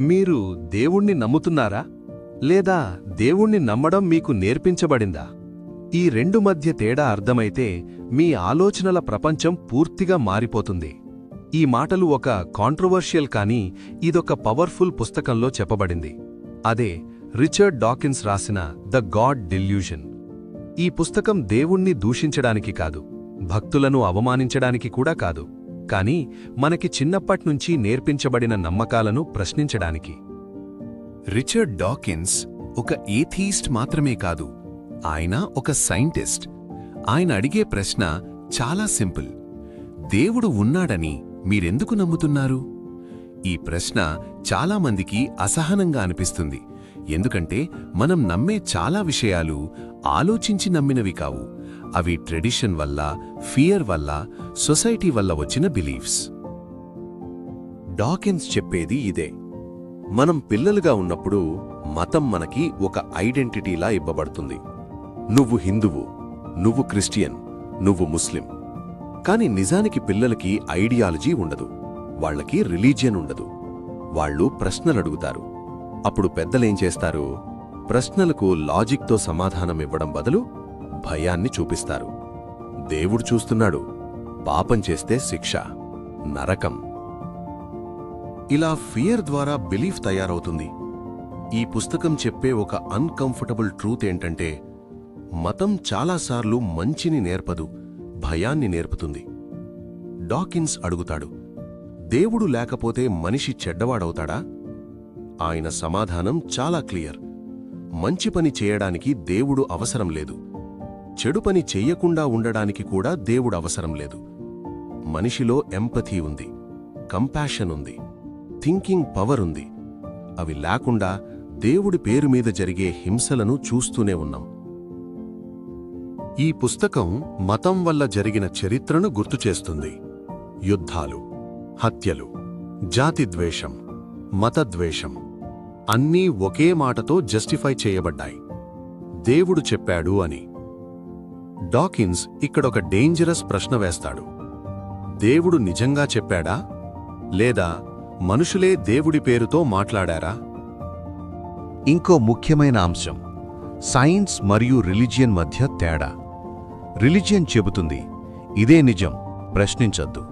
మీరు దేవుణ్ణి నమ్ముతున్నారా? లేదా దేవుణ్ణి నమ్మడం మీకు నేర్పించబడిందా? ఈ రెండు మధ్య తేడా అర్థమైతే మీ ఆలోచనల ప్రపంచం పూర్తిగా మారిపోతుంది. ఈ మాటలు ఒక కాంట్రోవర్షియల్ కానీ ఇదొక పవర్ఫుల్ పుస్తకంలో చెప్పబడింది. అదే రిచర్డ్ డాకిన్స్ రాసిన ద గాడ్ డిల్యూషన్. ఈ పుస్తకం దేవుణ్ణి దూషించడానికి కాదు భక్తులను అవమానించడానికి కూడా కాదు. కాని మనకి చిన్నప్పట్నుంచి నేర్పించబడిన నమ్మకాలను ప్రశ్నించడానికి. రిచర్డ్ డాకిన్స్ ఒక ఏథీస్ట్ మాత్రమే కాదు ఆయన ఒక సైంటిస్ట్. ఆయన అడిగే ప్రశ్న చాలా సింపుల్. దేవుడు ఉన్నాడని మీరెందుకు నమ్ముతున్నారు? ఈ ప్రశ్న చాలామందికి అసహనంగా అనిపిస్తుంది. ఎందుకంటే మనం నమ్మే చాలా విషయాలు ఆలోచించి నమ్మినవి కావు. అవి ట్రెడిషన్ వల్ల ఫియర్ వల్ల సొసైటీ వల్ల వచ్చిన బిలీఫ్స్ డాకిన్స్ చెప్పేది ఇదే. మనం పిల్లలుగా ఉన్నప్పుడు మతం మనకి ఒక ఐడెంటిటీలా ఇవ్వబడుతుంది. నువ్వు హిందువు నువ్వు క్రిస్టియన్ నువ్వు ముస్లిం. కాని నిజానికి పిల్లలకి ఐడియాలజీ ఉండదు. వాళ్ళకి రిలీజియన్ ఉండదు. వాళ్ళు ప్రశ్నలడుగుతారు అప్పుడు పెద్దలేం చేస్తారు? ప్రశ్నలకు లాజిక్తో సమాధానం ఇవ్వడం బదులు భయాన్ని చూపిస్తారు. దేవుడు చూస్తున్నాడు. పాపం చేస్తే శిక్ష. నరకం. ఇలా ఫియర్ ద్వారా బిలీఫ్ తయారవుతుంది. ఈ పుస్తకం చెప్పే ఒక అన్కంఫర్టబుల్ ట్రూత్ ఏంటంటే మతం చాలాసార్లు మంచిని నేర్పదు భయాన్ని నేర్పుతుంది. డాకిన్స్ అడుగుతాడు దేవుడు లేకపోతే మనిషి చెడ్డవాడవుతాడా? ఆయన సమాధానం చాలా క్లియర్. మంచి పని చేయడానికి దేవుడు అవసరం లేదు. చెడు పని చెయ్యకుండా ఉండడానికి కూడా దేవుడు అవసరం లేదు. మనిషిలో ఎంపథీ ఉంది. కంపాషన్ ఉంది. థింకింగ్ పవర్ ఉంది. అవి లేకుండా దేవుడి పేరు మీద జరిగే హింసలను చూస్తూనే ఉన్నాం. ఈ పుస్తకం మతం వల్ల జరిగిన చరిత్రను గుర్తుచేస్తుంది యుద్ధాలు హత్యలు జాతిద్వేషం మతద్వేషం అన్నీ ఒకే మాటతో జస్టిఫై చేయబడ్డాయి. దేవుడు చెప్పాడు అని. డాకిన్స్ ఇక్కడొక డేంజరస్ ప్రశ్న వేస్తాడు. దేవుడు నిజంగా చెప్పాడా? లేదా మనుషులే దేవుడి పేరుతో మాట్లాడారా? ఇంకో ముఖ్యమైన అంశం. సైన్స్ మరియు రిలిజియన్ మధ్య తేడా. రిలిజియన్ చెబుతుంది ఇదే నిజం ప్రశ్నించొద్దు.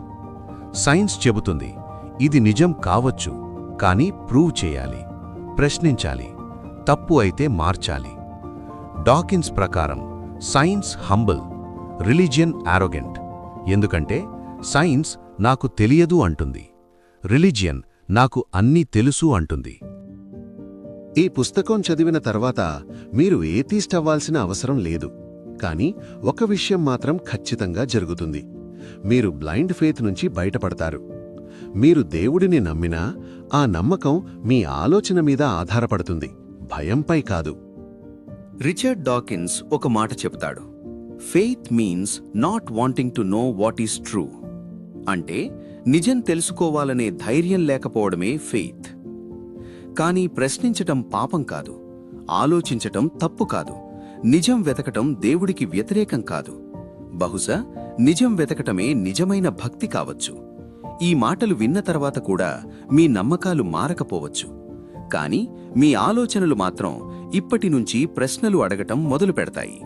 సైన్స్ చెబుతుంది ఇది నిజం కావచ్చు కానీ ప్రూవ్ చేయాలి. ప్రశ్నించాలి తప్పు అయితే మార్చాలి. డాకిన్స్ ప్రకారం సైన్స్ హంబుల్ రిలిజియన్ ఆరోగెంట్. ఎందుకంటే సైన్స్ నాకు తెలియదు అంటుంది. రిలిజియన్ నాకు అన్నీ తెలుసు అంటుంది. ఈ పుస్తకం చదివిన తర్వాత మీరు ఏతీస్ట్ అవ్వాల్సిన అవసరం లేదు. కానీ ఒక విషయం మాత్రం ఖచ్చితంగా జరుగుతుంది. మీరు బ్లైండ్ ఫేత్ నుంచి బయటపడతారు. మీరు దేవుడిని నమ్మినా ఆ నమ్మకం మీ ఆలోచన మీద ఆధారపడుతుంది. భయంపై కాదు. రిచర్డ్ డాకిన్స్ ఒక మాట చెబుతాడు. Faith means not wanting to know what is true అంటే నిజం తెలుసుకోవాలనే ధైర్యం లేకపోవడమే ఫెయిత్ కానీ ప్రశ్నించటం పాపం కాదు. ఆలోచించటం తప్పు కాదు. నిజం వెతకటం దేవుడికి వ్యతిరేకం కాదు. బహుశా నిజం వెతకటమే నిజమైన భక్తి కావచ్చు. ఈ మాటలు విన్న తర్వాత కూడా మీ నమ్మకాలు మారకపోవచ్చు. కానీ మీ ఆలోచనలు మాత్రం ఇప్పటి నుంచి ప్రశ్నలు అడగటం మొదలు పెడతాయి